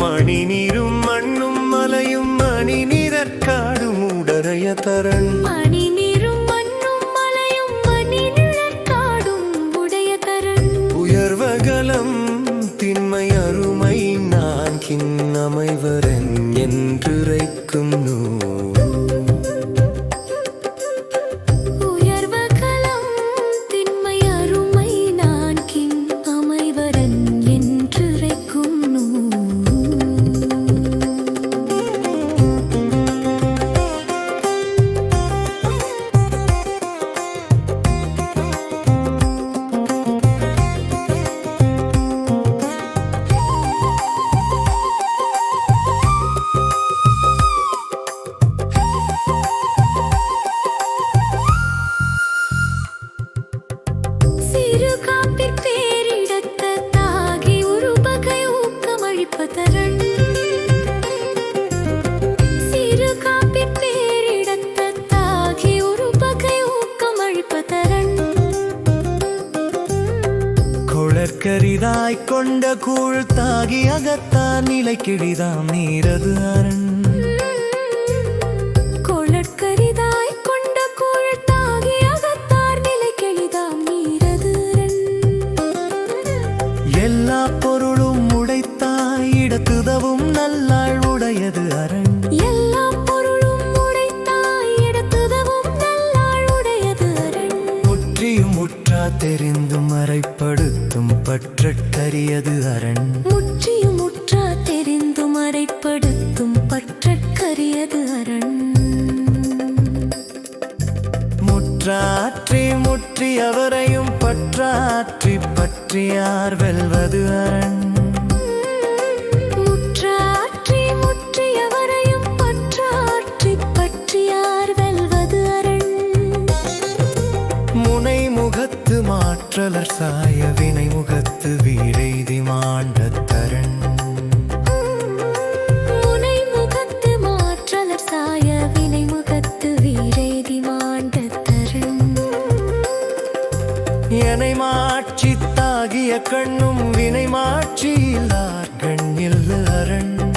മണി നീരും മണ്ണും മലയും മണി നിരക്കാടും ഉടറയ തരൺ മണി നീരും മണ്ണും മലയും മണി നിരക്കാടും ഉടയ തരൺ ഉയർവകലം തിന്മയറുമൈ നാൻ കിന്നമൈവരൻ என்றுரைக்கும் கொளற்கரிதாய் கொண்ட கூழ் தாகி அகத்தான் நிலை கிழிதாம் நீரது அரண். கொளற்கரிதாய் கொண்ட கூழ் தாகி அகத்தார் நிலை கெளிதாம் நீரதுரன் எல்லா பொருளும் உடைத்தாய் இடத்துதவும் நல்லாள் உடையது அரண். எல்லா பொருளும் உடைத்தாய் இடத்துதவும் நல்லாள் உடையது அரண். முற்றியும் முற்றா தெரிந்தும் பற்றற்கரியது அரண். முற்றியும் முற்றா தெரிந்து மறைப்படுத்தும் பற்றற்கரியது அரண். முற்றாற்றி முற்றி அவரையும் பற்றாற்றி பற்றியார் வெல்வது அரண். மாற்றலர் சாய. வினை முகத்து வீரெய்தி மாண்ட தரண் முனை முகத்து மாற்றலர் சாய வினை முகத்து வீரேதி மாண்ட தரண் எனை மாட்சி தாகிய கண்ணும் வினை இல்லார் கண்ணில் அரண்.